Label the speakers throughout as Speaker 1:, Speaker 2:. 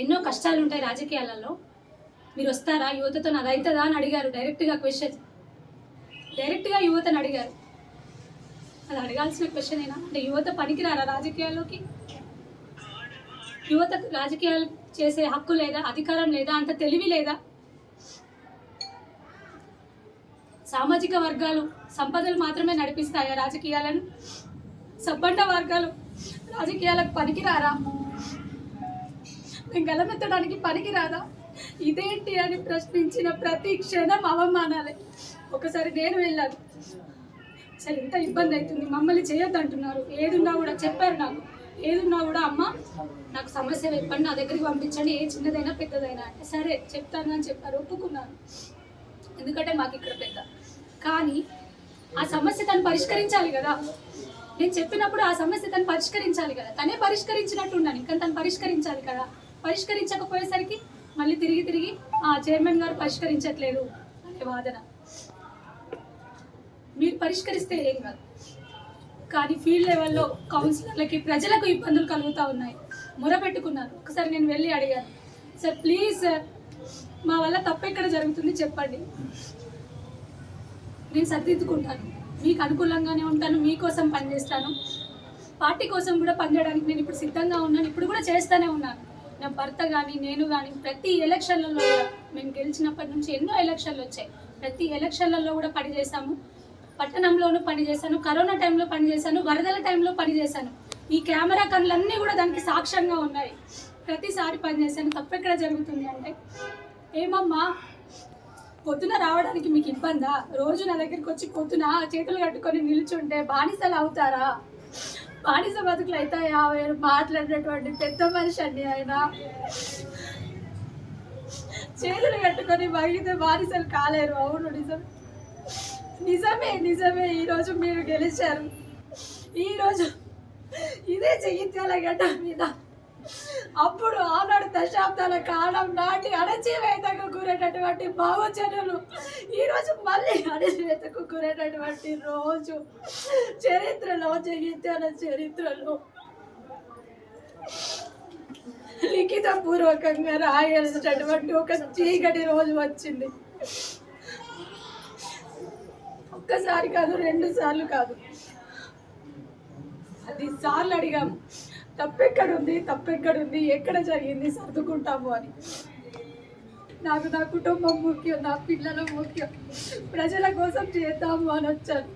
Speaker 1: ఎన్నో కష్టాలు ఉంటాయి రాజకీయాలలో. మీరు వస్తారా యువతతో నాది అవుతుందా అని అడిగారు. డైరెక్ట్గా క్వశ్చన్ డైరెక్ట్గా యువతను అడిగారు. అది అడగాల్సిన క్వశ్చన్ అయినా అంటే యువత పనికిరారా రాజకీయాల్లోకి? యువతకు రాజకీయాలు చేసే హక్కు లేదా అధికారం లేదా అంత తెలివి లేదా? సామాజిక వర్గాలు సంపదలు మాత్రమే నడిపిస్తాయా రాజకీయాలను? సబ్బండ వర్గాలు రాజకీయాలకు పనికిరారా? మేము గలమెత్తడానికి పనికిరాదా? ఇదేంటి అని ప్రశ్నించిన ప్రతి క్షణం అవమానాలే. ఒకసారి నేను వెళ్ళాను. సరే ఇంత ఇబ్బంది అవుతుంది. మమ్మల్ని చేయొద్దు అంటున్నారు ఏదున్నా కూడా చెప్పారు నాకు. ఏదున్నా కూడా అమ్మ నాకు సమస్య చెప్పండి. నా దగ్గరికి పంపించండి. ఏ చిన్నదైనా పెద్దదైనా. అంటే సరే చెప్తాను అని చెప్పారు ఒప్పుకున్నాను. ఎందుకంటే మాకు ఇక్కడ పెద్ద. కానీ ఆ సమస్య తను పరిష్కరించాలి కదా. నేను చెప్పినప్పుడు ఆ సమస్య తను పరిష్కరించాలి కదా. తనే పరిష్కరించినట్టు ఉన్నాను ఇంకా తను పరిష్కరించాలి కదా. పరిష్కరించకపోయేసరికి మళ్ళీ తిరిగి తిరిగి ఆ చైర్మన్ గారు పరిష్కరించట్లేదు అనే వాదన. మీరు పరిష్కరిస్తే ఏం కాదు. కానీ ఫీల్డ్ లెవెల్లో కౌన్సిలర్లకి ప్రజలకు ఇబ్బందులు కలుగుతూ ఉన్నాయి. మొరపెట్టుకున్నాను ఒకసారి నేను వెళ్ళి అడిగాను. సార్ ప్లీజ్ సార్ మా వల్ల తప్పు ఎక్కడ జరుగుతుంది చెప్పండి. నేను సరిదిద్దుకుంటాను. మీకు అనుకూలంగానే ఉంటాను. మీకోసం పనిచేస్తాను. పార్టీ కోసం కూడా పనిచేయడానికి నేను ఇప్పుడు సిద్ధంగా ఉన్నాను. ఇప్పుడు కూడా చేస్తూనే ఉన్నాను. నా భర్త కానీ నేను కానీ ప్రతి ఎలక్షన్లలో కూడా మేము గెలిచినప్పటి నుంచి ఎన్నో ఎలక్షన్లు వచ్చాయి. ప్రతి ఎలక్షన్లలో కూడా పనిచేశాము పట్టణంలోనూ పనిచేశాను కరోనా టైంలో పనిచేశాను వరదల టైంలో పనిచేశాను ఈ కెమెరా కళ్ళన్నీ కూడా దానికి సాక్ష్యంగా ఉన్నాయి. ప్రతిసారి పనిచేశాను తప్పెక్కడ జరుగుతుంది అంటే ఏమమ్మా పొద్దున రావడానికి మీకు ఇబ్బందా? రోజు నా దగ్గరికి వచ్చి పొద్దున చేతులు కట్టుకొని నిల్చుంటే బానిసలు అవుతారా? బానిస బతుకులు అవుతాయా మీరు మాట్లాడినటువంటి పెద్ద మనిషి అండి ఆయన. చేతులు కట్టుకొని మగితే బానిసలు కాలేరు. అవును నిజం. నిజమే నిజమే. ఈరోజు మీరు గెలిచారు. ఈరోజు ఇదే జగిత్యాల గడ్డ మీద. అప్పుడు ఆనాడు దశాబ్దాల కాలం నాటి అణచివేతకు గురైనటువంటి భావజనులు ఈరోజు మళ్ళీ అణచివేతకు గురైనటువంటి రోజు. చరిత్రలో జగిత్యాల చరిత్రలో. లిఖిత పూర్వకంగా రాయాల్సినటువంటి ఒక చీకటి రోజు వచ్చింది. ఒక్కసారి కాదు రెండు సార్లు కాదు. అది సార్లు అడిగాము తప్పెక్కడుంది తప్పెక్కడుంది ఎక్కడ జరిగింది సర్దుకుంటాము అని. నాకు నా కుటుంబం ముఖ్యం నా పిల్లలు ముఖ్యం. ప్రజల కోసం చేద్దాము అని వచ్చాను.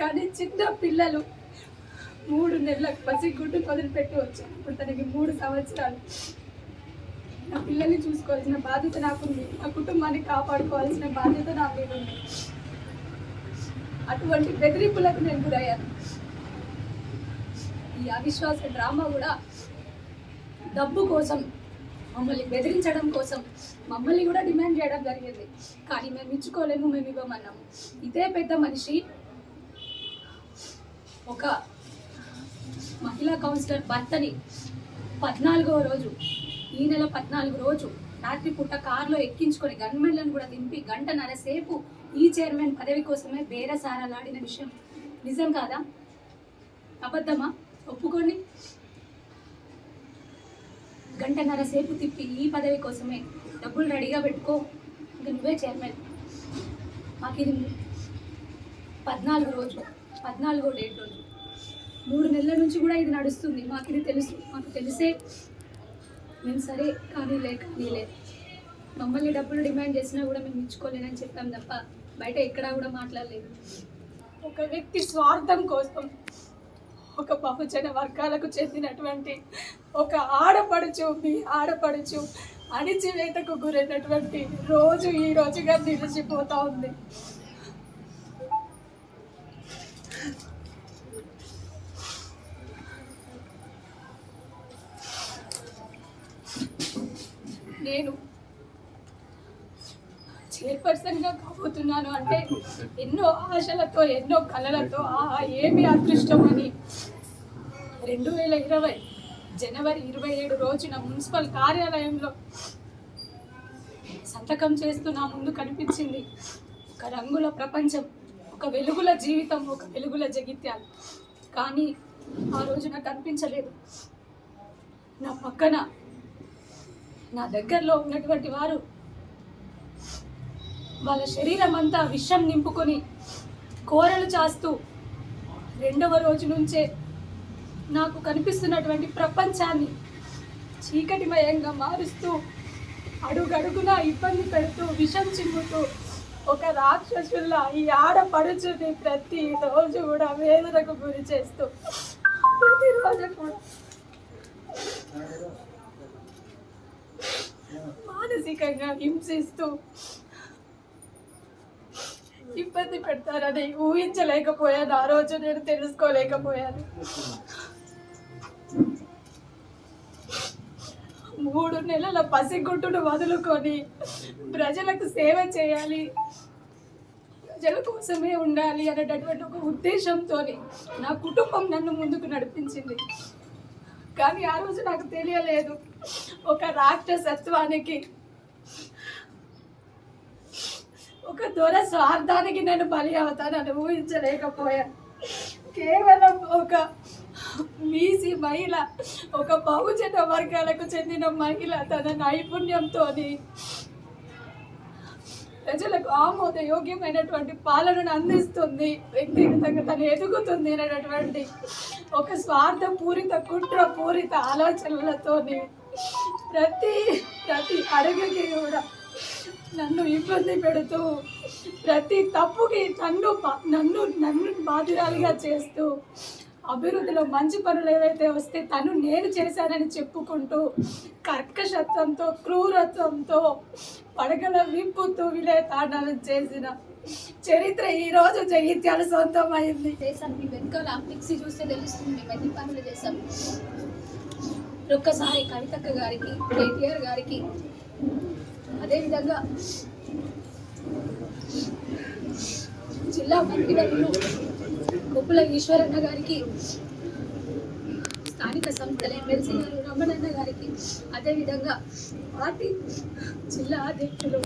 Speaker 1: కానీ చిన్న పిల్లలు మూడు నెలలకు పసిగుడ్డు వదిలిపెట్టి వచ్చాను ఇప్పుడు తనకి మూడు సంవత్సరాలు. నా పిల్లల్ని చూసుకోవాల్సిన బాధ్యత నాకుంది. నా కుటుంబాన్ని కాపాడుకోవాల్సిన బాధ్యత నా మీద ఉంది. అటువంటి బెదిరింపులకు నేను గురయ్యాను. ఈ అవిశ్వాస డ్రామా కూడా డబ్బు కోసం మమ్మల్ని బెదిరించడం కోసం మమ్మల్ని కూడా డిమాండ్ చేయడం జరిగింది. కానీ మేము ఇచ్చుకోలేము మేము ఇవ్వమన్నాము. ఇదే పెద్ద మనిషి ఒక మహిళా కౌన్సిలర్ భర్తని పద్నాలుగో రోజు ఈ నెల పద్నాలుగు రోజు రాత్రిపూట కారులో ఎక్కించుకొని గన్మెన్లను కూడా దింపి గంటన్నర సేపు ఈ చైర్మన్ పదవి కోసమే బేరసారాలాడిన విషయం. నిజం కాదా? అబద్ధమా? ఒప్పుకోండి. గంటన్నర సేపు తిప్పి ఈ పదవి కోసమే డబ్బులు రెడీగా పెట్టుకో. ఇంక నువ్వే చైర్మన్. మాకు ఇది పద్నాలుగు రోజు పద్నాలుగో డేట్ రోజు. మూడు నెలల నుంచి కూడా ఇది నడుస్తుంది. మాకు ఇది తెలుసు. మాకు తెలిసే మేము సరే కానీలే కానీలే మమ్మల్ని డబ్బులు డిమాండ్ చేసినా కూడా మేము ఇచ్చుకోలేనని చెప్పాం తప్ప బయట ఎక్కడా కూడా మాట్లాడలేదు. ఒక వ్యక్తి స్వార్థం కోసం ఒక బహుజన వర్గాలకు చెందినటువంటి ఒక ఆడపడుచు మీ ఆడపడుచు అణిచివేతకు గురైనటువంటి రోజు ఈ రోజుగా నిలిచిపోతా ఉంది నేను చైర్పర్సన్గా చేస్తున్నాను అంటే ఎన్నో ఆశలతో ఎన్నో కళలతో ఆహా ఏమి అదృష్టం అని. రెండు వేల ఇరవై జనవరి ఇరవై ఏడు రోజున మున్సిపల్ కార్యాలయంలో సంతకం చేస్తూ నా ముందు కనిపించింది. ఒక రంగుల ప్రపంచం ఒక వెలుగుల జీవితం ఒక వెలుగుల జగిత్యాలు. కానీ ఆ రోజు నాకు కనిపించలేదు. నా పక్కన నా దగ్గరలో ఉన్నటువంటి వారు వాళ్ళ శరీరం అంతా విషం నింపుకొని కోరలు చాస్తూ రెండవ రోజు నుంచే నాకు కనిపిస్తున్నటువంటి ప్రపంచాన్ని చీకటిమయంగా మారుస్తూ అడుగడుగునా ఇబ్బంది పెడుతూ విషం చిమ్ముతూ ఒక రాక్షసుల్లా ఈ ఆడపడుచుని ప్రతి రోజు కూడా వేదనకు గురి చేస్తూ ప్రతిరోజు కూడా. మానసికంగా హింసిస్తూ ఇబ్బంది పెడతారని ఊహించలేకపోయాను. ఆ రోజు నేను తెలుసుకోలేకపోయాను. మూడు నెలల పసిగుట్టును వదులుకొని ప్రజలకు సేవ చేయాలి. ప్రజల కోసమే ఉండాలి అనేటటువంటి ఒక ఉద్దేశంతో నా కుటుంబం నన్ను ముందుకు నడిపించింది. కానీ ఆ రోజు నాకు తెలియలేదు. ఒక రాష్ట్ర సత్వానికి ఒక దూర స్వార్థానికి నేను బలి అవుతానని ఊహించలేకపోయాను కేవలం ఒక బీసీ మహిళ ఒక బహుజన వర్గాలకు చెందిన మహిళ తన నైపుణ్యంతో ప్రజలకు ఆమోదయోగ్యమైనటువంటి పాలనను అందిస్తుంది వ్యక్తిగతంగా తను ఎదుగుతుంది అనేటటువంటి ఒక స్వార్థ పూరిత కుట్ర పూరిత ఆలోచనలతోని ప్రతి ప్రతి అడుగుకి కూడా నన్ను ఇబ్బంది పెడుతూ ప్రతి తప్పుకి నన్ను నన్ను నన్ను బాధిరాలుగా చేస్తూ అభివృద్ధిలో మంచి పనులు ఏవైతే వస్తే తను నేను చేశానని చెప్పుకుంటూ కర్కశత్వంతో క్రూరత్వంతో పడగల విప్పుతూ విలే తాండవం చేసిన చరిత్ర ఈ రోజు జగిత్యాల సొంతమైంది.
Speaker 2: చేశాం మీ వెనకాల మిక్సీ చూస్తే తెలుస్తుంది మేము ఎన్ని పనులు చేశాం. ఒక్కసారి కవితక్క గారికి కేటీఆర్ గారికి అదేవిధంగా జిల్లా మంత్రివర్యులు కొప్పుల ఈశ్వరన్న గారికి స్థానిక సంస్థల ఎమ్మెల్సీ గారు రమణన్న గారికి అదేవిధంగా పార్టీ జిల్లా అధ్యక్షులు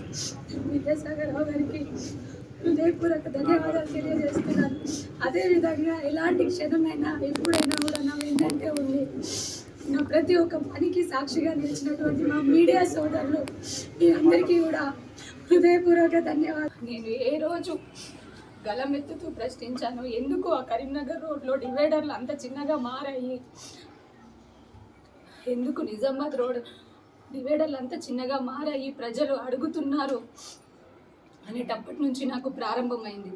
Speaker 2: విద్యాసాగర్ రావు గారికి హృదయపూర్వక ధన్యవాదాలు తెలియజేస్తున్నాను. అదేవిధంగా ఎలాంటి క్షణమైనా ఎప్పుడైనా కూడా నా ఏంటంటే ఉంది. నా ప్రతి ఒక్క పనికి సాక్షిగా నిలిచినటువంటి మా మీడియా సోదరులు మీ అందరికీ కూడా హృదయపూర్వక ధన్యవాదాలు. నేను ఏ రోజు గలమెత్తుతూ ప్రశ్నించాను ఎందుకు ఆ కరీంనగర్ రోడ్లో డివైడర్లు అంత చిన్నగా మారాయి? ఎందుకు నిజామాబాద్ రోడ్ డివైడర్లు అంత చిన్నగా మారాయి? ప్రజలు అడుగుతున్నారు అనేటప్పటి నుంచి నాకు ప్రారంభమైంది.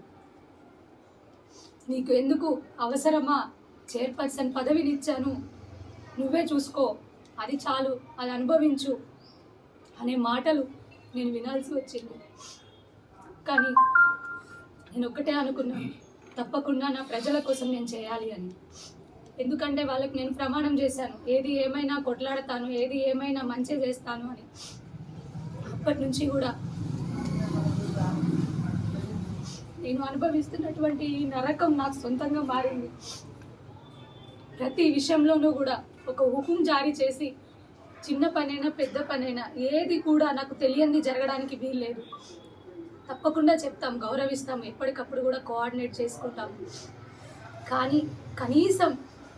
Speaker 2: నీకు ఎందుకు అవసరమా? చైర్పర్సన్ పదవిని ఇచ్చాను నువ్వే చూసుకో. అది చాలు అది అనుభవించు అనే మాటలు నేను వినాల్సి వచ్చింది. కానీ నేను ఒక్కటే అనుకున్నాను తప్పకుండా నా ప్రజల కోసం నేను చేయాలి అని. ఎందుకంటే వాళ్ళకి నేను ప్రమాణం చేశాను. ఏది ఏమైనా కొట్లాడతాను ఏది ఏమైనా మంచి చేస్తాను అని. అప్పటి నుంచి కూడా నేను అనుభవిస్తున్నటువంటి ఈ నరకం నాకు సొంతంగా మారింది. ప్రతి విషయంలోనూ కూడా ఒక హుకుం జారీ చేసి చిన్న పనైనా పెద్ద పనైనా ఏది కూడా నాకు తెలియంది జరగడానికి వీల్లేదు. తప్పకుండా చెప్తాం గౌరవిస్తాం ఎప్పటికప్పుడు కూడా కోఆర్డినేట్ చేసుకుంటాం. కానీ కనీసం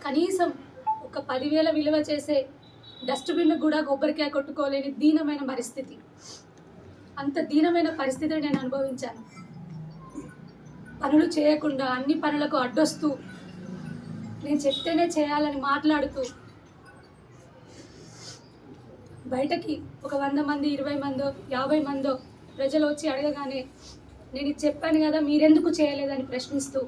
Speaker 2: కనీసం ఒక పదివేల విలువ చేసే డస్ట్బిన్ కూడా కొబ్బరికాయ కొట్టుకోలేని దీనమైన పరిస్థితి. అంత దీనమైన పరిస్థితిని నేను అనుభవించాను. పనులు చేయకుండా అన్ని పనులకు అడ్డొస్తూ నేను చెప్తేనే చేయాలని మాట్లాడుతూ బయటకి ఒక వంద మంది ఇరవై మందో యాభై మందో ప్రజలు వచ్చి అడగగానే నేను ఇది చెప్పాను కదా మీరెందుకు చేయలేదని ప్రశ్నిస్తూ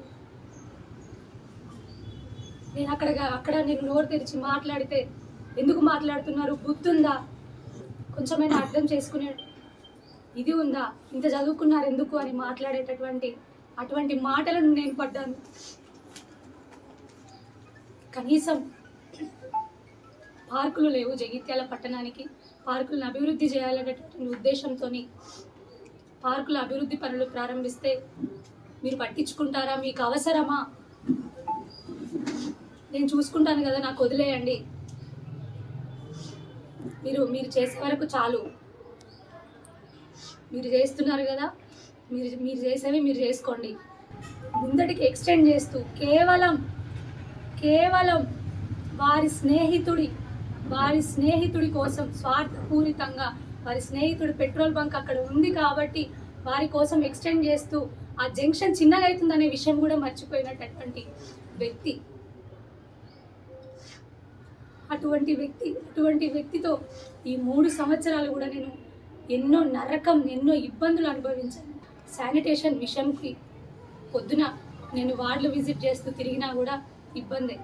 Speaker 2: నేను అక్కడ అక్కడ నేను నోరు తెరిచి మాట్లాడితే ఎందుకు మాట్లాడుతున్నారు? గుర్తుందా? కొంచెమైనా అర్థం చేసుకునే ఇది ఉందా? ఇంత చదువుకున్నారు ఎందుకు? అని మాట్లాడేటటువంటి అటువంటి మాటలను నేను పడ్డాను. కనీసం పార్కులు లేవు. జగిత్యాల పట్టణానికి పార్కులను అభివృద్ధి చేయాలనేటువంటి ఉద్దేశంతో పార్కుల అభివృద్ధి పనులు ప్రారంభిస్తే మీరు పట్టించుకుంటారా? మీకు అవసరమా? నేను చూసుకుంటాను కదా నాకు వదిలేయండి. మీరు మీరు చేసే వరకు చాలు. మీరు చేస్తున్నారు కదా మీరు మీరు చేసేవి మీరు చేసుకోండి. ముందటికి ఎక్స్టెండ్ చేస్తూ కేవలం కేవలం వారి స్నేహితుడి
Speaker 1: వారి స్నేహితుడి కోసం స్వార్థపూరితంగా వారి స్నేహితుడు పెట్రోల్ బంక్ అక్కడ ఉంది కాబట్టి వారి కోసం ఎక్స్టెండ్ చేస్తూ ఆ జంక్షన్ చిన్నగా అవుతుందనే విషయం కూడా మర్చిపోయినటువంటి వ్యక్తి. అటువంటి వ్యక్తి అటువంటి వ్యక్తితో ఈ మూడు సంవత్సరాలు కూడా నేను ఎన్నో నరకం ఎన్నో ఇబ్బందులు అనుభవించాను. శానిటేషన్ విషయంకి పొద్దున నేను వార్డులు విజిట్ చేస్తూ తిరిగినా కూడా ఇబ్బందే.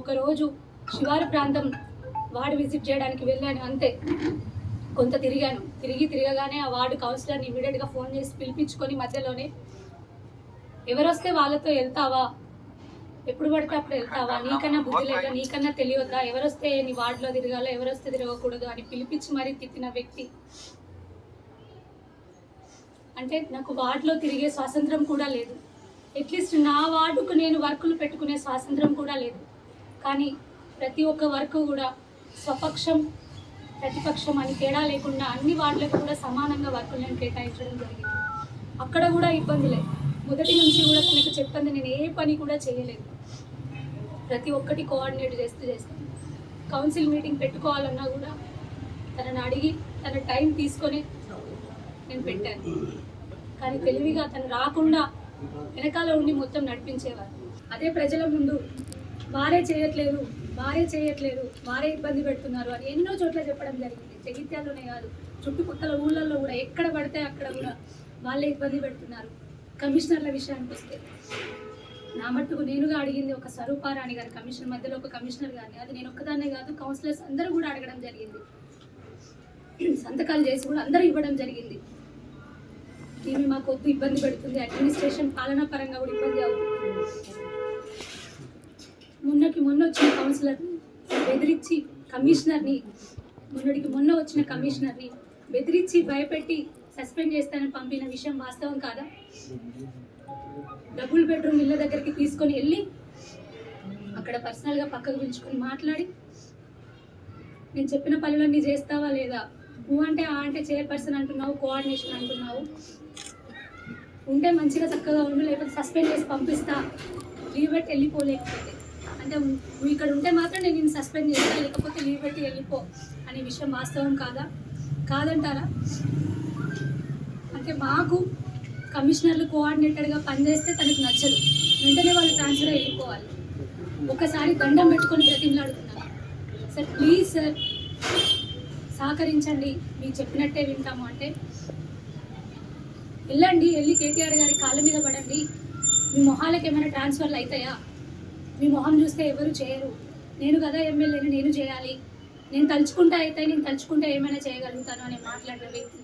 Speaker 1: ఒకరోజు శివారు ప్రాంతం వార్డు విజిట్ చేయడానికి వెళ్ళాను అంతే. కొంత తిరిగాను. తిరిగి తిరగగానే ఆ వార్డు కౌన్సిలర్ని ఇమీడియట్గా ఫోన్ చేసి పిలిపించుకొని మధ్యలోనే ఎవరొస్తే వాళ్ళతో వెళ్తావా? ఎప్పుడు పడితే అప్పుడు వెళ్తావా? నీకన్నా బుద్ధి లేదా? నీకన్నా తెలియదా ఎవరొస్తే నీ వార్డులో తిరగాలో? ఎవరొస్తే తిరగకూడదు? అని పిలిపించి మరీ తిట్టిన వ్యక్తి. అంటే నాకు వార్డులో తిరిగే స్వాతంత్రం కూడా లేదు. అట్లీస్ట్ నా వార్డుకు నేను వర్కులు పెట్టుకునే స్వాతంత్రం కూడా లేదు. కానీ ప్రతి ఒక్క వర్క్ కూడా స్వపక్షం ప్రతిపక్షం అని తేడా లేకుండా అన్ని వార్డులకు కూడా సమానంగా వర్కులు నేను కేటాయించడం జరిగింది. అక్కడ కూడా ఇబ్బందులే మొదటి నుంచి కూడా తనకు చెప్పింది నేను ఏ పని కూడా చేయలేదు. ప్రతి ఒక్కటి కోఆర్డినేట్ చేస్తూ చేస్తాను కౌన్సిల్ మీటింగ్ పెట్టుకోవాలన్నా కూడా తనని అడిగి తన టైం తీసుకొని నేను పెట్టాను. కానీ తెలివిగా తను రాకుండా వెనకాల ఉండి మొత్తం నడిపించేవారు. అదే ప్రజల ముందు వారే చేయట్లేదు. వారే చేయట్లేదు వారే ఇబ్బంది పెడుతున్నారు అని ఎన్నో చోట్ల చెప్పడం జరిగింది. జగిత్యాలలోనే కాదు చుట్టుపక్కల ఊళ్ళల్లో కూడా ఎక్కడ పడితే అక్కడ కూడా వాళ్ళే ఇబ్బంది పెడుతున్నారు. కమిషనర్ల విషయానికి వస్తే నా మట్టుకు నేనుగా అడిగింది ఒక స్వరూపారాణి గారు కమిషనర్ మధ్యలో ఒక కమిషనర్ గారిని. అది నేను ఒక్కదాన్నే కాదు కౌన్సిలర్స్ అందరూ కూడా అడగడం జరిగింది. సంతకాలు చేసి కూడా అందరూ ఇవ్వడం జరిగింది. ఈమె మాకు వద్దు ఇబ్బంది పెడుతుంది అడ్మినిస్ట్రేషన్ పాలనా పరంగా కూడా ఇబ్బంది అవుతుంది. మొన్నకి మొన్న వచ్చిన కౌన్సిలర్ని బెదిరించి కమిషనర్ని మొన్నటికి మొన్న వచ్చిన కమిషనర్ని బెదిరించి భయపెట్టి సస్పెండ్ చేస్తానని పంపిన విషయం వాస్తవం కాదా? డబుల్ బెడ్రూమ్ ఇళ్ళ దగ్గరికి తీసుకొని వెళ్ళి అక్కడ పర్సనల్గా పక్కకు పిలుచుకొని మాట్లాడి నేను చెప్పిన పనులన్నీ చేస్తావా లేదా? నువ్వు అంటే ఆ అంటే చైర్పర్సన్ అంటున్నావు కోఆర్డినేషన్ అంటున్నావు. ఉంటే మంచిగా చక్కగా ఉండు లేకపోతే సస్పెండ్ చేసి పంపిస్తా. లీవ్ పెట్టి వెళ్ళిపోలేకపోతే అంటే నువ్వు ఇక్కడ ఉంటే మాత్రం నేను నేను సస్పెండ్ చేస్తా లేకపోతే లీవ్ పెట్టి వెళ్ళిపో అనే విషయం వాస్తవం కాదా? కాదంటారా? అంటే మాకు కమిషనర్లు కోఆర్డినేటర్గా పనిచేస్తే తనకు నచ్చదు. వెంటనే వాళ్ళు ట్రాన్స్ఫర్ వెళ్ళిపోవాలి. ఒకసారి దండం పెట్టుకొని బ్రతిమలాడుతున్నాను సార్ ప్లీజ్ సార్ సహకరించండి. మీకు చెప్పినట్టే వింటాము అంటే వెళ్ళండి వెళ్ళి కేటీఆర్ గారి కాళ్ళ మీద పడండి. మీ మొహాలకు ఏమైనా ట్రాన్స్ఫర్లు అవుతాయా? మీ మొహం చూస్తే ఎవరు చేయరు. నేను కదా ఎమ్మెల్యేని నేను చేయాలి. నేను తలుచుకుంటా అయితే నేను తలుచుకుంటే ఏమైనా చేయగలుగుతాను అని మాట్లాడిన వ్యక్తి.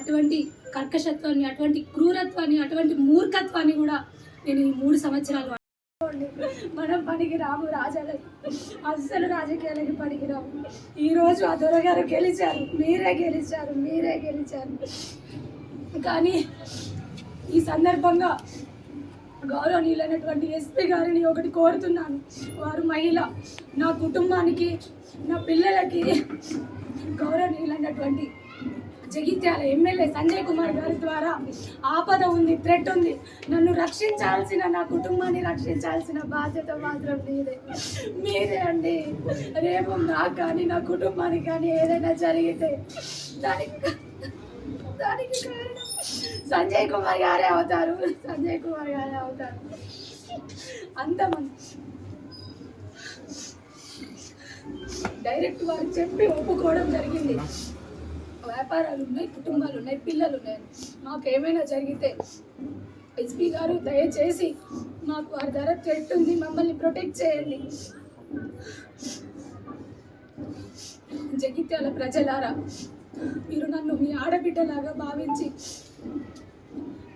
Speaker 1: అటువంటి కర్కశత్వాన్ని అటువంటి క్రూరత్వాన్ని అటువంటి మూర్ఖత్వాన్ని కూడా నేను ఈ మూడు సంవత్సరాలు మనం పనికి రాము రాజాలకు అస్సలు రాజకీయాలకి పనికి రాము. ఈరోజు ఆ దొరగారు గెలిచారు. మీరే గెలిచారు. మీరే గెలిచారు. కానీ ఈ సందర్భంగా గౌరవనీయులైనటువంటి ఎస్పీ గారిని ఒకటి కోరుతున్నాను. వారు మహిళ. నా కుటుంబానికి నా పిల్లలకి గౌరవనీయులైనటువంటి జగిత్యాల ఎమ్మెల్యే సంజయ్ కుమార్ గారి ద్వారా ఆపద ఉంది థ్రెట్ ఉంది. నన్ను రక్షించాల్సిన నా కుటుంబాన్ని రక్షించాల్సిన బాధ్యత మాత్రం మీదే. మీరే అండి. రేపు నాకు కానీ నా కుటుంబానికి కానీ ఏదైనా జరిగితే దానికి దానికి కారణం సంజయ్ కుమార్ గారే అవుతారు. సంజయ్ కుమార్ గారే అవుతారు. అంతమంది డైరెక్ట్ వారికి చెప్పి ఒప్పుకోవడం జరిగింది. వ్యాపారాలు ఉన్నాయి కుటుంబాలు ఉన్నాయి పిల్లలు ఉన్నాయి. మాకు ఏమైనా జరిగితే ఎస్పీ గారు దయచేసి మాకు వారి ధర చెట్టుంది మమ్మల్ని ప్రొటెక్ట్ చేయండి. జగిత్యాల ప్రజలారా మీరు నన్ను మీ ఆడబిడ్డలాగా భావించి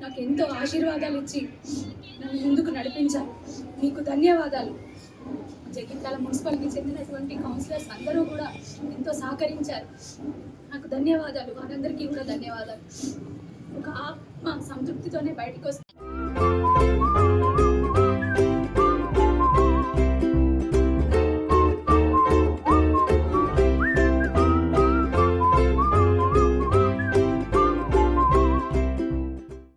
Speaker 1: నాకు ఎంతో ఆశీర్వాదాలు ఇచ్చి నన్ను ముందుకు నడిపించారు. మీకు ధన్యవాదాలు. జగిత్యాల మున్సిపాలిటీకి చెందినటువంటి కౌన్సిలర్స్ అందరూ కూడా ఎంతో సహకరించారు. నాకు ధన్యవాదాలు. వారందరికీ కూడా ధన్యవాదాలు. ఒక ఆత్మ సంతృప్తితోనే బయటకు వస్తుంది